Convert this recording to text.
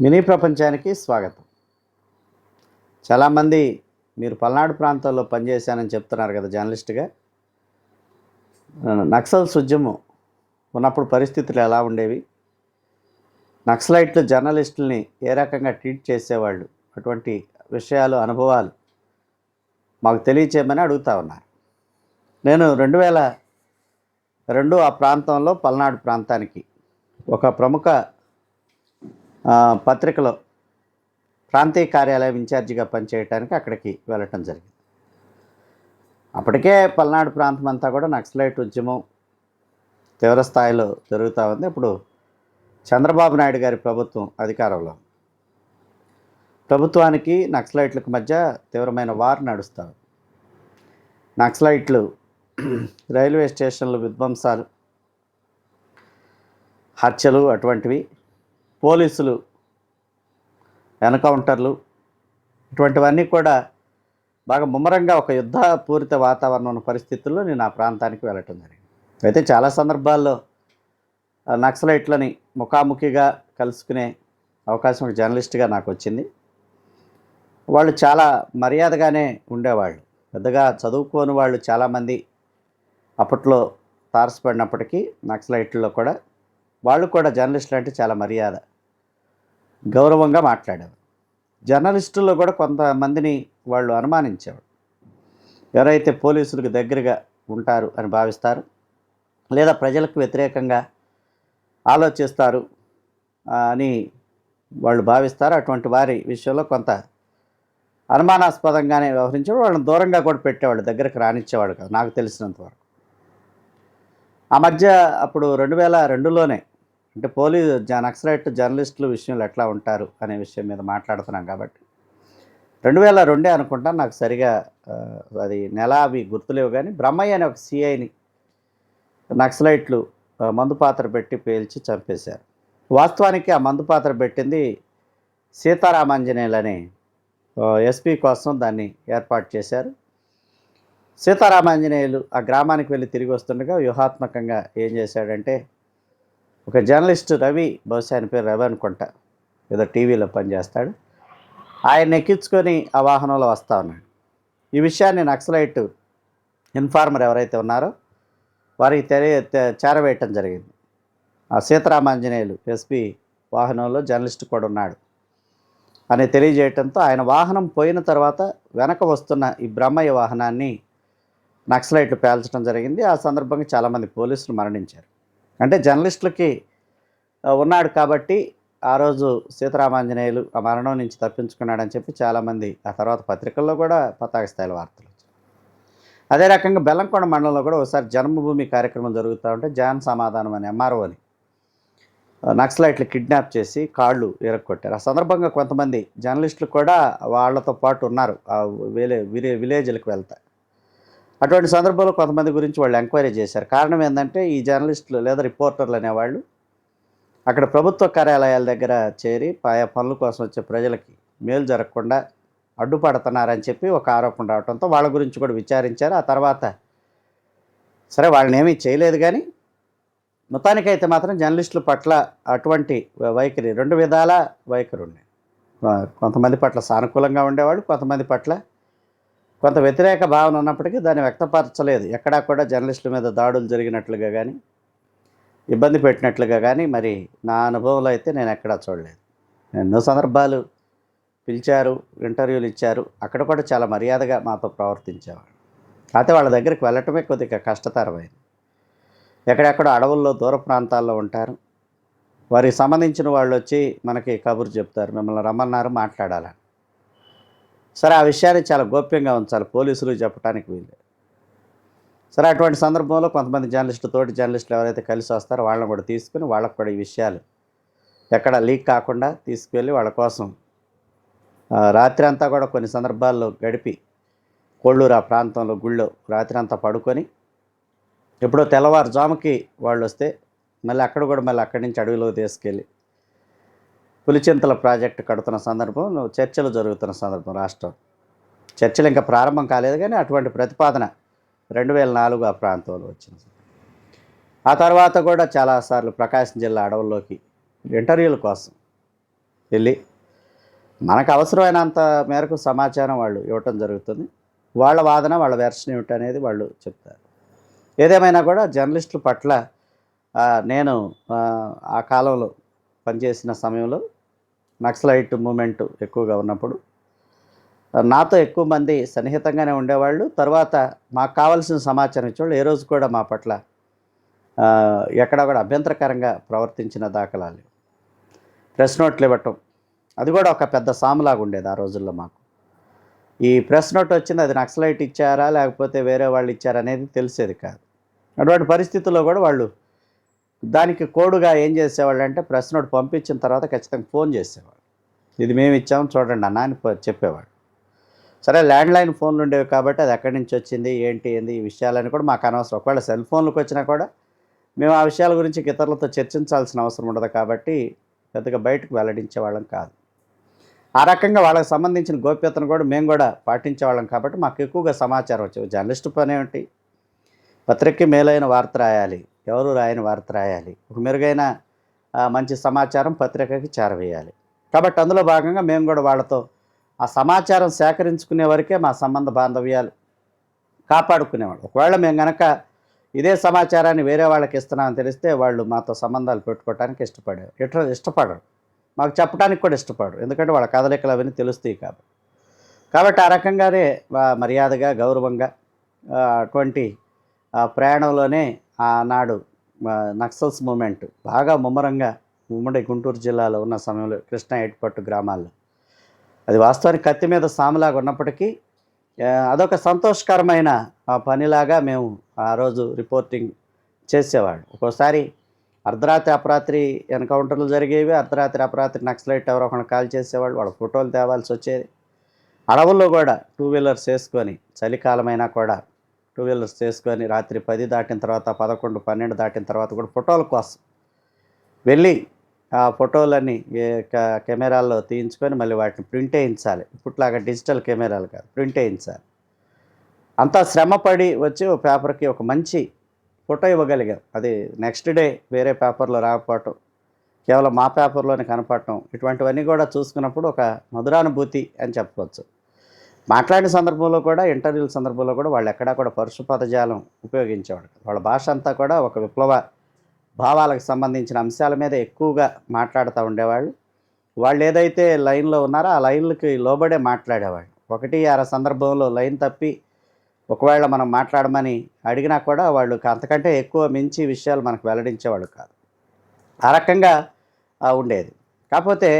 Mini ప్రపంచానికి స్వాగతం. చాలామంది మీరు పల్నాడు ప్రాంతాల్లో పనిచేశానని చెప్తున్నారు కదా జర్నలిస్ట్గా. నక్సల్స్ ఉద్యమం ఉన్నప్పుడు పరిస్థితులు ఎలా ఉండేవి? నక్సలైట్లు జర్నలిస్టుల్ని ఏ రకంగా ట్రీట్ చేసేవాళ్ళు? అటువంటి విషయాలు అనుభవాలు మాకు తెలియచేయమని అడుగుతా ఉన్నారు. నేను రెండు వేల రెండు ఆ ప్రాంతంలో పల్నాడు ప్రాంతానికి ఒక ప్రముఖ పత్రికలో ప్రాంతీయ కార్యాలయం ఇన్ఛార్జిగా పనిచేయడానికి అక్కడికి వెళ్ళటం జరిగింది. అప్పటికే పల్నాడు ప్రాంతం అంతా కూడా నక్సలైట్ ఉద్యమం తీవ్ర స్థాయిలో జరుగుతూ ఉంది. ఇప్పుడు చంద్రబాబు నాయుడు గారి ప్రభుత్వం అధికారంలో ప్రభుత్వానికి నక్సలైట్లకు మధ్య తీవ్రమైన వార్ నడుస్తారు నక్సలైట్లు రైల్వే స్టేషన్లు విధ్వంసాలు హత్యలు అటువంటివి పోలీసులు ఎన్కౌంటర్లు ఇటువంటివన్నీ కూడా బాగా ముమ్మరంగా ఒక యుద్ధపూరిత వాతావరణం ఉన్న పరిస్థితుల్లో నేను ఆ ప్రాంతానికి వెళ్ళటం జరిగింది. అయితే చాలా సందర్భాల్లో ఆ నక్సలైట్లని ముఖాముఖిగా కలుసుకునే అవకాశం ఒక జర్నలిస్ట్గా నాకు వచ్చింది. వాళ్ళు చాలా మర్యాదగానే ఉండేవాళ్ళు. పెద్దగా చదువుకోని వాళ్ళు చాలామంది అప్పట్లో తారసపడినప్పటికీ నక్సలైట్లలో కూడా వాళ్ళు కూడా జర్నలిస్టులు అంటే చాలా మర్యాద. గౌరవంగా మాట్లాడేవారు జర్నలిస్టుల్లో కూడా కొంతమందిని వాళ్ళు అనుమానించేవారు ఎవరైతే పోలీసులకు దగ్గరగా ఉంటారు అని భావిస్తారు లేదా ప్రజలకు వ్యతిరేకంగా ఆలోచిస్తారు అని వాళ్ళు భావిస్తారు అటువంటి వారి విషయంలో కొంత అనుమానాస్పదంగానే వ్యవహరించేవాడు వాళ్ళని దూరంగా కూడా పెట్టేవాళ్ళు దగ్గరకు రానిచ్చేవాడు కాదు నాకు తెలిసినంత వరకు. ఆ మధ్య అప్పుడు రెండు వేల రెండులోనే అంటే పోలీస్ నక్సలైట్ జర్నలిస్టుల విషయంలో ఎట్లా ఉంటారు అనే విషయం మీద మాట్లాడుతున్నాం కాబట్టి. రెండు వేల రెండే అనుకుంటా నాకు సరిగా అది నెల అవి గుర్తులేవు కానీ బ్రహ్మయ్య అనే ఒక సిఐని నక్సలైట్లు మందు పాత్ర పెట్టి పేల్చి చంపేశారు. వాస్తవానికి ఆ మందు పాత్ర పెట్టింది సీతారామాంజనేయులని ఎస్పీ కోసం దాన్ని ఏర్పాటు చేశారు. సీతారామాంజనేయులు ఆ గ్రామానికి వెళ్ళి తిరిగి వస్తుండగా వ్యూహాత్మకంగా ఏం చేశాడంటే ఒక జర్నలిస్ట్ రవి బహుశా ఆయన పేరు రవి అనుకుంటా. ఏదో టీవీలో పనిచేస్తాడు. ఆయన ఎక్కించుకొని ఆ వాహనంలో వస్తా ఉన్నాడు. ఈ విషయాన్ని నక్సలైట్ ఇన్ఫార్మర్ ఎవరైతే ఉన్నారో వారికి తెలియ చేరవేయటం జరిగింది. ఆ సీతారామాంజనేయులు ఎస్పీ వాహనంలో జర్నలిస్ట్ కూడా ఉన్నాడు. అని తెలియజేయటంతో ఆయన వాహనం పోయిన తర్వాత వెనక వస్తున్న ఈ బ్రహ్మయ్య వాహనాన్ని నక్సలైట్లు పేల్చడం జరిగింది. ఆ సందర్భంగా చాలామంది పోలీసులు మరణించారు. అంటే జర్నలిస్టులకి ఉన్నాడు కాబట్టి ఆ రోజు సీతారామాంజనేయులు ఆ మరణం నుంచి తప్పించుకున్నాడని చెప్పి చాలామంది ఆ తర్వాత పత్రికల్లో కూడా పతాక స్థాయిలో వార్తలు అదే రకంగా బెల్లంకొండ మండలంలో కూడా ఒకసారి జన్మభూమి కార్యక్రమం జరుగుతూ ఉంటే జాన్ సమాధానం అని ఎంఆర్ఓని నక్సలైట్లు కిడ్నాప్ చేసి కాళ్ళు ఇరక్కొట్టారు ఆ సందర్భంగా కొంతమంది జర్నలిస్టులు కూడా వాళ్ళతో పాటు ఉన్నారు. ఆ విలే విలే విలేజ్లకు వెళ్తా. అటువంటి సందర్భంలో కొంతమంది గురించి వాళ్ళు ఎంక్వైరీ చేశారు. కారణం ఏంటంటే ఈ జర్నలిస్టులు లేదా రిపోర్టర్లు అనేవాళ్ళు అక్కడ ప్రభుత్వ కార్యాలయాల దగ్గర చేరి ఆయా పనుల కోసం వచ్చే ప్రజలకి మేలు జరగకుండా అడ్డుపడుతున్నారని చెప్పి ఒక ఆరోపణ రావడంతో వాళ్ళ గురించి కూడా విచారించారు. ఆ తర్వాత సరే వాళ్ళని ఏమీ చేయలేదు కానీ మొత్తానికైతే మాత్రం జర్నలిస్టుల పట్ల అటువంటి వైఖరి రెండు విధాల వైఖరి ఉన్నాయి. కొంతమంది పట్ల సానుకూలంగా ఉండేవాళ్ళు కొంతమంది పట్ల కొంత వ్యతిరేక భావన ఉన్నప్పటికీ దాన్ని వ్యక్తపరచలేదు. ఎక్కడా కూడా జర్నలిస్టుల మీద దాడులు జరిగినట్లుగా కానీ ఇబ్బంది పెట్టినట్లుగా కానీ మరి నా అనుభవంలో అయితే నేను ఎక్కడా చూడలేదు. ఎన్నో సందర్భాలు పిలిచారు ఇంటర్వ్యూలు ఇచ్చారు. అక్కడ కూడా చాలా మర్యాదగా మాతో ప్రవర్తించేవాడు అయితే వాళ్ళ దగ్గరికి వెళ్ళటమే కొద్దిగా కష్టతరమైంది. ఎక్కడెక్కడ అడవుల్లో దూర ప్రాంతాల్లో ఉంటారు. వారికి సంబంధించిన వాళ్ళు వచ్చి మనకి కబురు చెప్తారు. మిమ్మల్ని రమ్మన్నారు మాట్లాడాలని. సరే ఆ విషయాన్ని చాలా గోప్యంగా ఉంచాలి. పోలీసులు చెప్పడానికి వీలు సరే అటువంటి సందర్భంలో కొంతమంది జర్నలిస్టులు తోటి జర్నలిస్టులు ఎవరైతే కలిసి వస్తారో వాళ్ళని కూడా తీసుకుని వాళ్ళకు కూడా ఈ విషయాలు ఎక్కడ లీక్ కాకుండా తీసుకువెళ్ళి వాళ్ళ కోసం రాత్రి అంతా కూడా కొన్ని సందర్భాల్లో గడిపి కోళ్ళూరు ఆ ప్రాంతంలో గుళ్ళో రాత్రి అంతా పడుకొని ఎప్పుడో తెల్లవారుజాముకి వాళ్ళు వస్తే మళ్ళీ అక్కడ కూడా మళ్ళీ అక్కడి నుంచి అడవిలో తీసుకెళ్ళి పులిచింతల ప్రాజెక్టు కడుతున్న సందర్భం చర్చలు జరుగుతున్న సందర్భం రాష్ట్రం. చర్చలు ఇంకా ప్రారంభం కాలేదు కానీ అటువంటి ప్రతిపాదన రెండు వేల నాలుగు ఆ ప్రాంతంలో వచ్చింది. ఆ తర్వాత కూడా చాలాసార్లు ప్రకాశం జిల్లా అడవుల్లోకి ఇంటర్వ్యూల కోసం వెళ్ళి మనకు అవసరమైనంత మేరకు సమాచారం వాళ్ళు ఇవ్వటం జరుగుతుంది. వాళ్ళ వాదన వాళ్ళ వెర్షన్ ఏమిటి అనేది వాళ్ళు చెప్తారు. ఏదేమైనా కూడా జర్నలిస్టుల పట్ల నేను ఆ కాలంలో పనిచేసిన సమయంలో నక్సలైట్ మూమెంట్ ఎక్కువగా ఉన్నప్పుడు. నాతో ఎక్కువ మంది సన్నిహితంగానే ఉండేవాళ్ళు. తర్వాత మాకు కావాల్సిన సమాచారం ఇచ్చేవాళ్ళు. ఏ రోజు కూడా మా పట్ల ఎక్కడ కూడా అభ్యంతరకరంగా ప్రవర్తించిన దాఖలాలు ప్రెస్ నోట్లు ఇవ్వటం అది కూడా ఒక పెద్ద సాములాగా ఉండేది ఆ రోజుల్లో మాకు. ఈ ప్రెస్ నోట్ వచ్చింది అది నక్సలైట్ ఇచ్చారా లేకపోతే వేరే వాళ్ళు ఇచ్చారా అనేది తెలిసేది కాదు. అటువంటి పరిస్థితుల్లో కూడా వాళ్ళు దానికి కోడుగా ఏం చేసేవాళ్ళు అంటే ప్రెస్ నోట్ పంపించిన తర్వాత ఖచ్చితంగా ఫోన్ చేసేవాళ్ళు. ఇది మేము ఇచ్చాము చూడండి అన్న అని చెప్పేవాడు సరే ల్యాండ్లైన్ ఫోన్లు ఉండేవి కాబట్టి అది ఎక్కడి నుంచి వచ్చింది ఏంటి ఏంది ఈ విషయాలని కూడా మాకు అనవసరం. ఒకవేళ సెల్ ఫోన్లకు వచ్చినా కూడా మేము ఆ విషయాల గురించి ఇతరులతో చర్చించాల్సిన అవసరం ఉండదు కాబట్టి పెద్దగా బయటకు వెల్లడించే వాళ్ళం కాదు. ఆ రకంగా వాళ్ళకి సంబంధించిన గోప్యతను కూడా మేము కూడా పాటించేవాళ్ళం కాబట్టి మాకు ఎక్కువగా సమాచారం వచ్చేవి జర్నలిస్ట్ పని ఏమిటి పత్రికకి మేలైన వార్త రాయాలి. ఎవరు రాయని వార్త రాయాలి. ఒక మెరుగైన మంచి సమాచారం పత్రికకి చేరవేయాలి. కాబట్టి అందులో భాగంగా మేము కూడా వాళ్ళతో ఆ సమాచారం సేకరించుకునే వరకే మా సంబంధ బాంధవ్యాలు కాపాడుకునేవాళ్ళు. ఒకవేళ మేము గనక ఇదే సమాచారాన్ని వేరే వాళ్ళకి ఇస్తున్నామని తెలిస్తే వాళ్ళు మాతో సంబంధాలు పెట్టుకోవడానికి ఇష్టపడారు ఇట ఇష్టపడరు. మాకు చెప్పడానికి కూడా ఇష్టపడరు. ఎందుకంటే వాళ్ళ కదలికలు అవన్నీ తెలుస్తాయి కాబట్టి కాబట్టి ఆ రకంగానే మర్యాదగా గౌరవంగా అటువంటి ప్రయాణంలోనే ఆనాడు నక్సల్స్ మూమెంట్ బాగా ముమ్మరంగా ఉమ్మడి గుంటూరు జిల్లాలో ఉన్న సమయంలో కృష్ణా ఎటుపట్టు గ్రామాల్లో. అది వాస్తవానికి కత్తి మీద సాములాగా ఉన్నప్పటికీ అదొక సంతోషకరమైన ఆ, పనిలాగా మేము ఆ రోజు రిపోర్టింగ్ చేసేవాడు ఒక్కోసారి అర్ధరాత్రి అపరాత్రి ఎన్కౌంటర్లు జరిగేవి అర్ధరాత్రి అపరాత్రి నక్సలైట్ ఎవరో ఒకరిని కాల్ చేసేవాళ్ళు వాళ్ళ ఫోటోలు తేవాల్సి వచ్చేది. అడవుల్లో కూడా టూ వీలర్స్ వేసుకొని చలికాలమైనా కూడా టూ వీలర్స్ చేసుకొని రాత్రి పది దాటిన తర్వాత పదకొండు పన్నెండు దాటిన తర్వాత కూడా ఫోటోల కోసం వెళ్ళి ఆ ఫోటోలన్నీ క- కెమెరాల్లో తీయించుకొని మళ్ళీ వాటిని ప్రింట్ వేయించాలి. ఇప్పుట్లాగా డిజిటల్ కెమెరాలు కాదు ప్రింట్ వేయించాలి. అంతా శ్రమపడి వచ్చి ఒక పేపర్కి ఒక మంచి ఫోటో ఇవ్వగలిగాం. అది నెక్స్ట్ డే వేరే పేపర్లో రాకపోవటం కేవలం మా పేపర్లోనే కనపడటం ఇటువంటివన్నీ కూడా చూసుకున్నప్పుడు ఒక మధురానుభూతి అని చెప్పవచ్చు. మాట్లాడిన సందర్భంలో కూడా ఇంటర్వ్యూల సందర్భంలో కూడా వాళ్ళు ఎక్కడా కూడా పరుష పదజాలం ఉపయోగించేవాడు వాళ్ళ భాష అంతా కూడా ఒక విప్లవ భావాలకు సంబంధించిన అంశాల మీద ఎక్కువగా మాట్లాడుతూ ఉండేవాళ్ళు. వాళ్ళు ఏదైతే లైన్లో ఉన్నారో ఆ లైన్లకి లోబడే మాట్లాడేవాళ్ళు. ఒకటి అర సందర్భంలో లైన్ తప్పి ఒకవేళ మనం మాట్లాడమని అడిగినా కూడా వాళ్ళు అంతకంటే ఎక్కువ మించి విషయాలు మనకు వెల్లడించేవాళ్ళు కాదు. ఆ రకంగా ఉండేది. కాకపోతే